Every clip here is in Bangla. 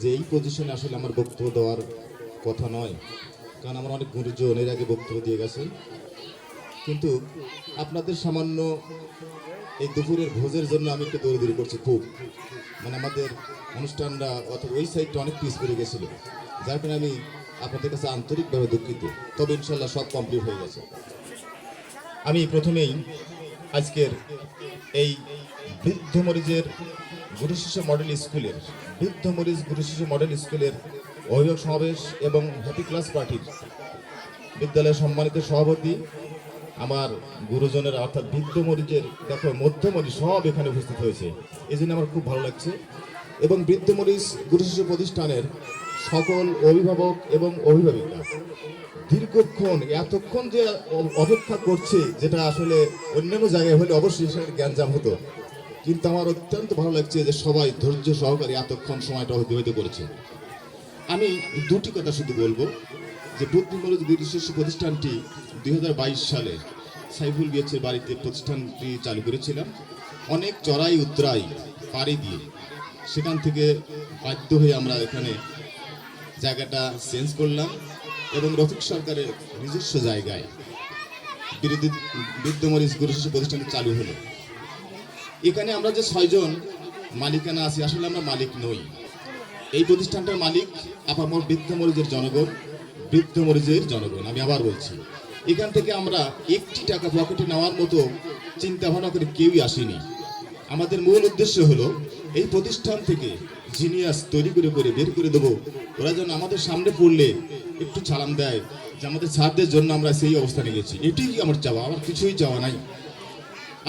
যে এই পজিশনে আসলে আমার বক্তব্য দেওয়ার কথা নয়, কারণ আমার অনেক গুরুজন এর আগে বক্তব্য দিয়ে গেছে। কিন্তু আপনাদের সামান্য এই দুপুরের ভোজের জন্য আমি একটু দৌড়দৌড়ি করছি, খুব। মানে আমাদের অনুষ্ঠানটা অথবা ওই সাইডটা অনেক পিস করে গেছিল। যার কারণে আমি আপনাদের কাছে আন্তরিকভাবে দুঃখিত। তবে ইনশাল্লাহ সব কমপ্লিট হয়ে গেছে। আমি প্রথমেই আজকের এই বৃদ্ধ মরিজের গুরু শিশু মডেল স্কুলের, বৃদ্ধ মরিজ গুরু শিশু মডেল স্কুলের অভিভাবক সমাবেশ এবং হ্যাপি ক্লাস পার্টির বিদ্যালয়ের সম্মানিত সভাপতি, আমার গুরুজনের অর্থাৎ বৃদ্ধ মরিজের দেখো মধ্যমরি সব এখানে উপস্থিত হয়েছে। এই জন্য আমার খুব ভালো লাগছে। এবং বৃদ্ধ মরিজ গুরু শিশু প্রতিষ্ঠানের সকল অভিভাবক এবং অভিভাবিকা, দীর্ঘক্ষণ, এতক্ষণ যে অপেক্ষা করছে, যেটা আসলে অন্যান্য জায়গায় হলে অবশ্যই সেখানে জ্ঞানজাম হতো। কিন্তু আমার অত্যন্ত ভালো লাগছে যে সবাই ধৈর্য সহকারে এতক্ষণ সময়টা অতিবাহিত করেছে। আমি দুটি কথা শুধু বলব, যে বুদ্ধিমূলক শিশু প্রতিষ্ঠানটি দুই হাজার বাইশ সালে সাইফুল গিয়েছে বাড়িতে প্রতিষ্ঠানটি চালু করেছিলাম। অনেক চড়াই উতরাই পাড়ি দিয়ে সেখান থেকে বাধ্য হয়ে আমরা এখানে জায়গাটা চেঞ্জ করলাম এবং রফিক সরকারের নিজস্ব জায়গায় বিরোধী বৃদ্ধমরিচ গুরু প্রতিষ্ঠানটি চালু হলো। এখানে আমরা যে ছয়জন মালিকানা আছি, আসলে আমরা মালিক নই। এই প্রতিষ্ঠানটার মালিক আপামর বৃদ্ধ মরিজের জনগণ, বৃদ্ধ মরিজের জনগণ, আমি আবার বলছি। এখান থেকে আমরা একটি টাকা পকেটে নেওয়ার মতো চিন্তা ভাবনা করে কেউই আসেনি। আমাদের মূল উদ্দেশ্য হলো, এই প্রতিষ্ঠান থেকে জিনিয়াস তৈরি করে করে বের করে দেবো। ওরা যেন আমাদের সামনে পড়লে একটু ছাড়াম দেয় যে আমাদের ছাড়দের জন্য আমরা সেই অবস্থানে গেছি। এটাই আমার চাওয়া? আমার কিছুই চাওয়া নাই।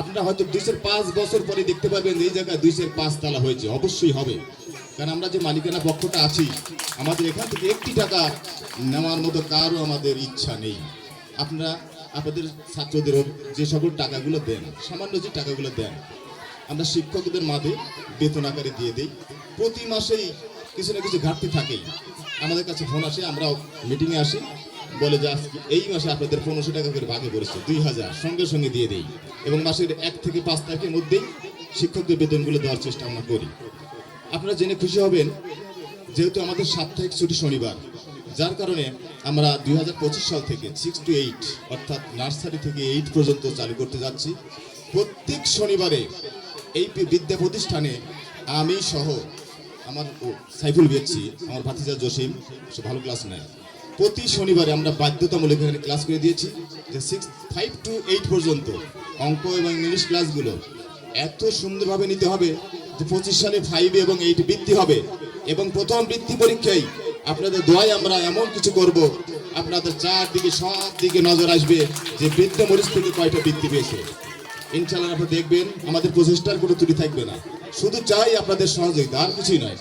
আপনারা হয়তো দুইশের পাঁচ বছর পরে দেখতে পাবেন এই জায়গায় দুইশের পাঁচ তালা হয়েছে। অবশ্যই হবে। কারণ আমরা যে মালিকানা পক্ষটা আছি, আমাদের এখান থেকে একটি টাকা নেওয়ার মতো কারও আমাদের ইচ্ছা নেই। আপনারা, আপনাদের ছাত্রদের যে সকল টাকাগুলো দেন, সামান্য যে টাকাগুলো দেন, আমরা শিক্ষকদের মাঝে বেতন আকারে দিয়ে দিই। প্রতি মাসেই কিছু না কিছু ঘাটতি থাকেই। আমাদের কাছে ফোন আসে, আমরাও মিটিংয়ে আসি। বলে যে এই মাসে আপনাদের পনেরোশো টাকা করে ভাগে পড়েছে, দুই হাজার। সঙ্গে সঙ্গে দিয়ে দিই। এবং মাসের এক থেকে পাঁচ তারিখের মধ্যেই শিক্ষকদের বেতনগুলো দেওয়ার চেষ্টা আমরা করি। আপনারা জেনে খুশি হবেন, যেহেতু আমাদের সাপ্তাহিক ছুটি শনিবার, যার কারণে আমরা দুই হাজার পঁচিশ সাল থেকে সিক্স টু এইট অর্থাৎ নার্সারি থেকে এইট পর্যন্ত চালু করতে যাচ্ছি। প্রত্যেক শনিবারে এই বিদ্যা প্রতিষ্ঠানে আমি সহ আমার সাইফুল বেচছি আমার ভাতিজা জসিম, সে ভালো ক্লাস নেয়। প্রতি শনিবারে আমরা বাধ্যতামূলক এখানে ক্লাস করে দিয়েছি। যে সিক্স ফাইভ টু এইট পর্যন্ত অঙ্ক এবং ইংলিশ ক্লাসগুলো এত সুন্দরভাবে নিতে হবে যে পঁচিশ সালে ফাইভে এবং এইট বৃত্তি হবে এবং প্রথম বৃত্তি পরীক্ষায় আপনাদের দোয়ায় আমরা এমন কিছু করব, আপনাদের চারদিকে সব দিকে নজর আসবে যে বৃদ্ধ মরিচ থেকে কয়টা বৃত্তি পেয়েছে। ইনশাল্লাহ আপনারা দেখবেন, আমাদের প্রচেষ্টার কোনো ত্রুটি থাকবে না। শুধু চাই আপনাদের সহযোগিতা, আর কিছুই নয়।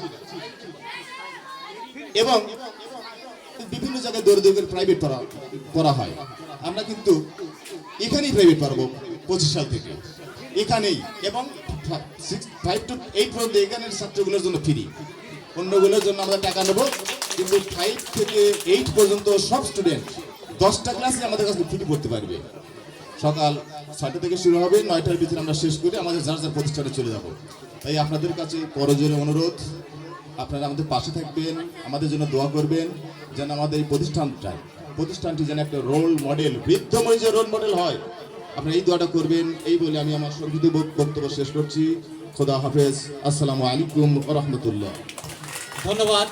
এবং বিভিন্ন জায়গায় দৌড়ে দৌড়ে প্রাইভেট পড়া পড়া হয়। আমরা কিন্তু এখানেই প্রাইভেট পড়াবো পঁচিশ সাল থেকে। এখানেই। এবং ফাইভ টু এইট পর্যন্ত এখানের ছাত্রগুলোর জন্য ফ্রি অন্যগুলোর জন্য আমরা টাকা নেব। কিন্তু ফাইভ থেকে এইট পর্যন্ত সব স্টুডেন্ট দশটা ক্লাসে আমাদের কাছে ফ্রি পড়তে পারবে। সকাল ছয়টা থেকে শুরু হবে, নয়টার ভিতরে আমরা শেষ করে আমাদের যার যার প্রতিষ্ঠানে চলে যাব। তাই আপনাদের কাছে করজোরে অনুরোধ আপনারা আমাদের পাশে থাকবেন, আমাদের জন্য দোয়া করবেন, যেন আমাদের এই প্রতিষ্ঠানটা, প্রতিষ্ঠানটি যেন একটা রোল মডেল বৃদ্ধময় যে রোল মডেল হয়, আপনারা এই দোয়াটা করবেন। এই বলে আমি আমার সংক্ষিপ্ত বক্তব্য শেষ করছি। খোদা হাফেজ। আসসালামু আলাইকুম রহমতুল্লাহ। ধন্যবাদ।